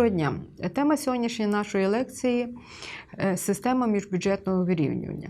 Доброго дня! Тема сьогоднішньої нашої лекції е, система міжбюджетного вирівнювання.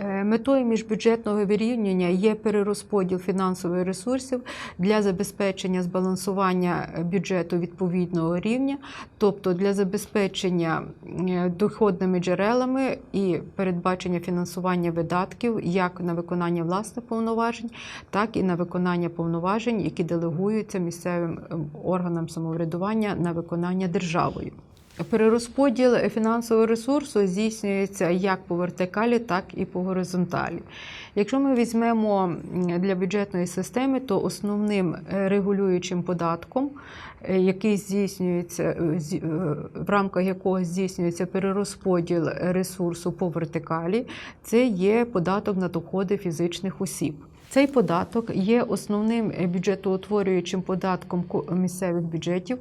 Е, Метою міжбюджетного вирівнювання є перерозподіл фінансових ресурсів для забезпечення збалансування бюджету відповідного рівня, тобто для забезпечення е, доходними джерелами і передбачення фінансування видатків як на виконання власних повноважень, так і на виконання повноважень, які делегуються місцевим ем, органам самоврядування на виконання державою. Перерозподіл фінансового ресурсу здійснюється як по вертикалі, так і по горизонталі. Якщо ми візьмемо для бюджетної системи, то основним е, регулюючим податком, е, який здійснюється е, в рамках якого здійснюється перерозподіл ресурсу по вертикалі, це є податок на доходи фізичних осіб. Цей податок є основним бюджетоутворюючим податком місцевих бюджетів,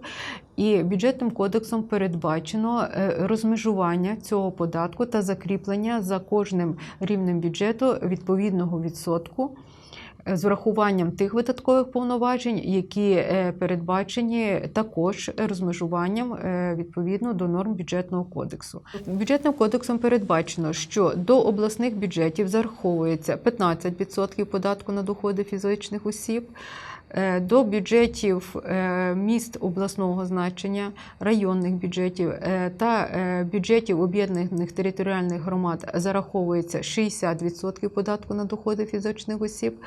і бюджетним кодексом передбачено е, розмежування цього податку та закріплення за кожним рівнем бюджету відповідного відсотку. е, З врахуванням тих видаткових повноважень, які е, передбачені також розмежуванням відповідно до норм бюджетного кодексу. Бюджетним кодексом передбачено, що до обласних бюджетів зараховується 15% податку на доходи фізичних осіб. Е, До бюджетів е, міст обласного значення, районних бюджетів е, та бюджетів об'єднаних територіальних громад зараховується 60% податку на доходи фізичних осіб.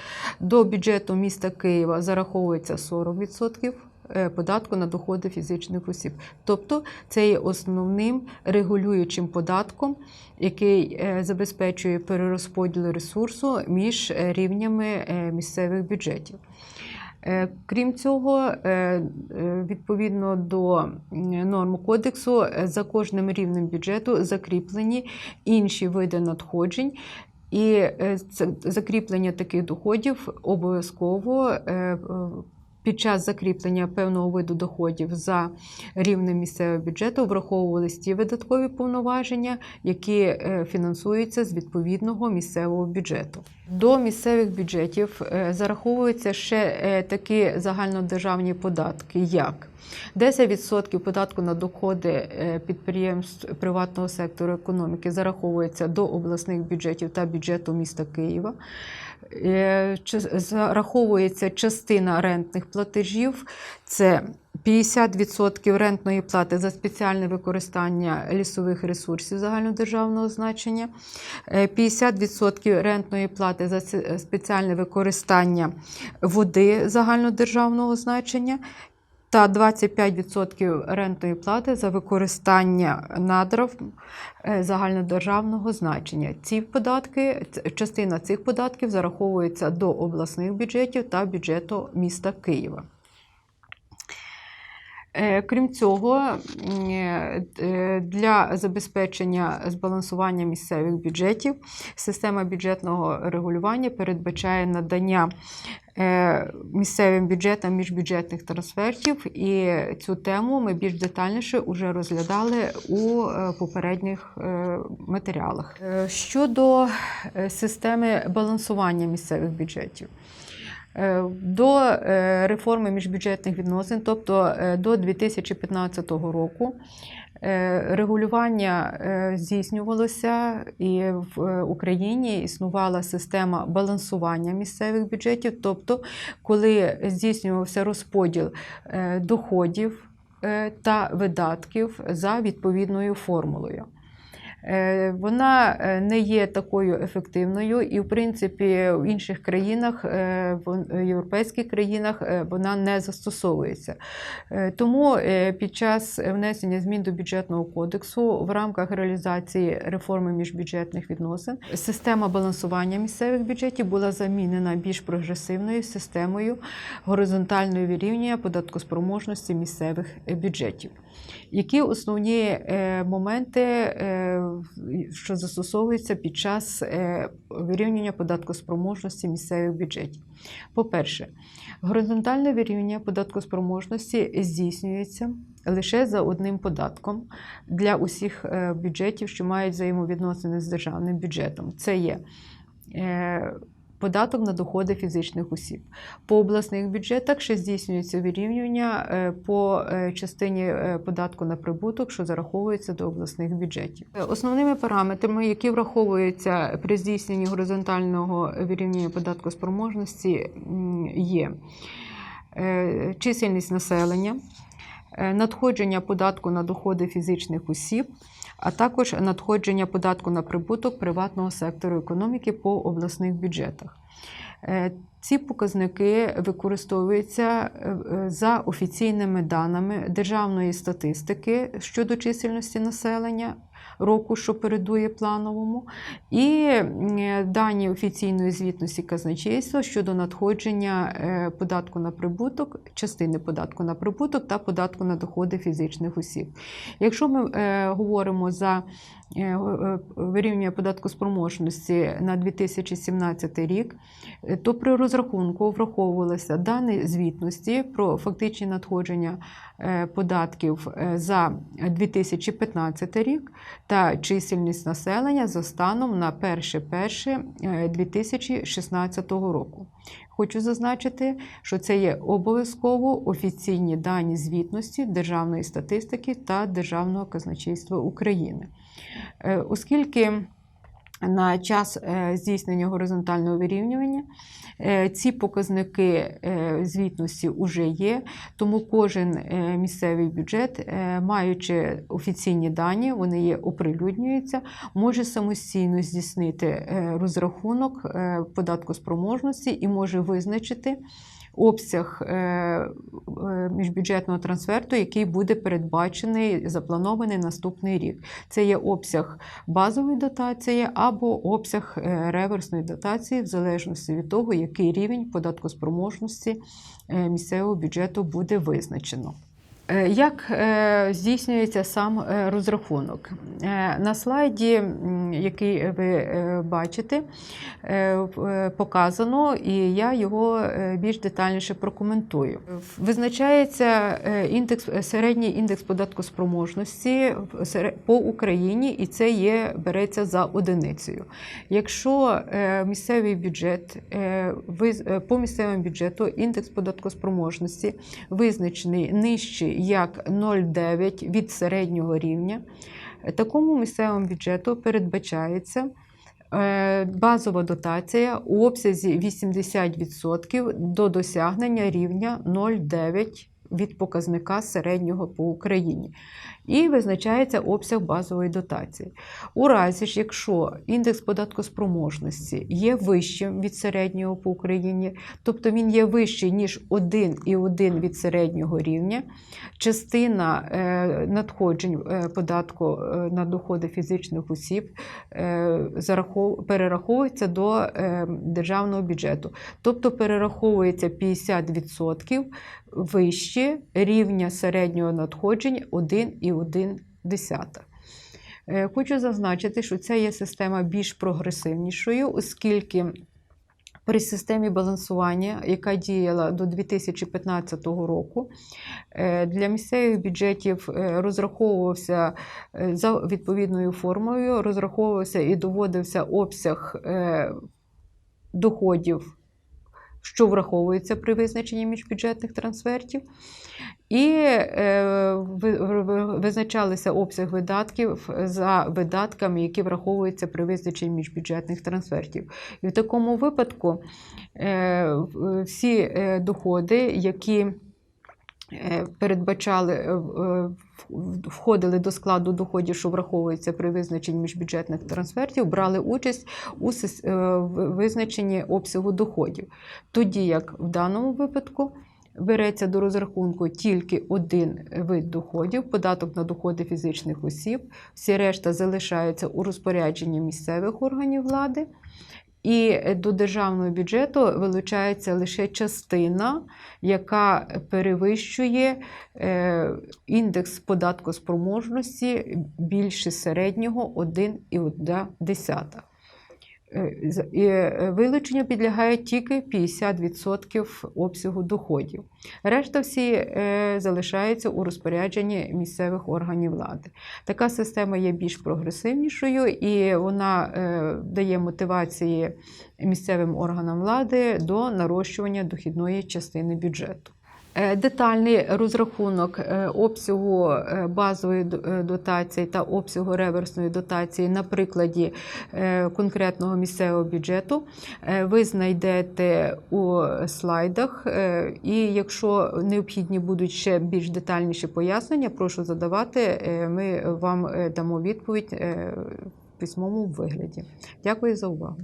До бюджету міста Києва зараховується 40% е, податку на доходи фізичних осіб. Тобто це є основним регулюючим податком, який забезпечує перерозподіл ресурсу між рівнями місцевих бюджетів. Е, Крім цього, е, е, відповідно до норм кодексу, за кожним рівнем бюджету закріплені інші види надходжень. І закріплення таких доходів обов'язково під час закріплення певного виду доходів за рівнем місцевого бюджету враховувалися ті видаткові повноваження, які е, фінансуються з відповідного місцевого бюджету. До місцевих бюджетів е, зараховуються ще е, такі загальнодержавні податки, як 10% податку на доходи підприємств приватного сектору економіки зараховується до обласних бюджетів та бюджету міста Києва. Е, Зараховується частина рентних платежів. Це 50% рентної плати за спеціальне використання лісових ресурсів загальнодержавного значення, е, 50% рентної плати за спеціальне використання води загальнодержавного значення. Та 25% рентної плати за використання надрав е, загальнодержавного значення. Ці податки, частина цих податків зараховується до обласних бюджетів та бюджету міста Києва. Е, Крім цього, е, для забезпечення збалансування місцевих бюджетів система бюджетного регулювання передбачає надання е, місцевим бюджетам міжбюджетних трансфертів, і цю тему ми більш детальніше вже розглядали у е, попередніх е, матеріалах. Е, Щодо е, системи балансування місцевих бюджетів. Е, До е, реформи міжбюджетних відносин, тобто е, до 2015 року, регулювання здійснювалося і в Україні існувала система балансування місцевих бюджетів, тобто, коли здійснювався розподіл доходів та видатків за відповідною формулою. Е, Вона е, не є такою ефективною, і, в принципі, в інших країнах, е, в європейських країнах, вона не застосовується. Тому під час внесення змін до бюджетного кодексу в рамках реалізації реформи міжбюджетних відносин система балансування місцевих бюджетів була замінена більш прогресивною системою горизонтальної вирівнювання податкоспроможності місцевих бюджетів. Які основні моменти, що застосовується під час е, вирівнювання податкоспроможності місцевих бюджетів? По-перше, горизонтальне вирівняння податкоспроможності здійснюється лише за одним податком для усіх е, бюджетів, що мають взаємовідносини з державним бюджетом. Це є е, податок на доходи фізичних осіб. По обласних бюджетах ще здійснюється вирівнювання е, по е, частині е, податку на прибуток, що зараховується до обласних бюджетів. Основними параметрами, які враховуються при здійсненні горизонтального вирівнювання податку спроможності, є чисельність населення, надходження податку на доходи фізичних осіб, а також надходження податку на прибуток приватного сектору економіки по обласних бюджетах. Е, Ці показники використовуються е, е, за офіційними даними державної статистики щодо чисельності населення року, що передує плановому, і е, дані офіційної звітності казначейства щодо надходження е, податку на прибуток, частини податку на прибуток та податку на доходи фізичних осіб. Якщо ми е, говоримо за е, податку спроможності на 2017 рік, то при розрахунку враховувалися дані звітності про фактичні надходження податків за 2015 рік та чисельність населення за станом на 1.1.2016 року. Хочу зазначити, що це є обов'язково офіційні дані звітності Державної статистики та Державного казначейства України. Е, Оскільки на час е, здійснення горизонтального вирівнювання. Е, ці показники е, звітності вже є, тому кожен місцевий бюджет, маючи офіційні дані, вони є оприлюднюються, може самостійно здійснити розрахунок податку спроможності і може визначити обсяг е, е, міжбюджетного трансферту, який буде передбачений, запланований наступний рік. Це є обсяг базової дотації або обсяг е, реверсної дотації, в залежності від того, який рівень податкоспроможності місцевого бюджету буде визначено. Е, Як е, здійснюється сам е, розрахунок? На слайді, який ви бачите, показано, і я його більш детальніше прокоментую. Визначається індекс, середній індекс податкоспроможності по Україні, і це є, береться за одиницею. Якщо місцевий бюджет по місцевому бюджету індекс податкоспроможності визначений нижче як 0,9 від середнього рівня, такому місцевому бюджету передбачається е, базова дотація у обсязі 80% до досягнення рівня 0,9 від показника середнього по Україні. І визначається обсяг базової дотації. У разі ж, якщо індекс податкоспроможності є вищим від середнього по Україні, тобто він є вищий, ніж 1,1 від середнього рівня, частина е, надходжень е, податку е, на доходи фізичних осіб перераховується до державного бюджету. Тобто перераховується 50% вище рівня середнього надходжень 1,1. Е, Хочу зазначити, що ця є система більш прогресивнішою, оскільки при системі балансування, яка діяла до 2015 року, е, для місцевих бюджетів е, розраховувався за відповідною формою, розраховувався і доводився обсяг доходів, що враховується при визначенні міжбюджетних трансфертів. І е, ви- ви- визначалися обсяг видатків за видатками, які враховуються при визначенні міжбюджетних трансфертів. І в такому випадку е, всі е, доходи, які передбачали, е, в- входили до складу доходів, що враховуються при визначенні міжбюджетних трансфертів, брали участь у е, визначенні обсягу доходів. Тоді як в даному випадку береться до розрахунку тільки один вид доходів, податок на доходи фізичних осіб, всі решта залишаються у розпорядженні місцевих органів влади. І до державного бюджету вилучається лише частина, яка перевищує е, індекс податкоспроможності більше середнього 1,1. Е, І е, вилученню підлягає тільки 50% обсягу доходів. Решта всі е, залишаються у розпорядженні місцевих органів влади. Така система є більш прогресивнішою і вона дає мотивації місцевим органам влади до нарощування дохідної частини бюджету. Е, Детальний розрахунок е, обсягу е, базової дотації та обсягу реверсної дотації на прикладі конкретного місцевого бюджету ви знайдете у слайдах. І якщо необхідні будуть ще більш детальніші пояснення, прошу задавати. Ми вам дамо відповідь в письмовому вигляді. Дякую за увагу.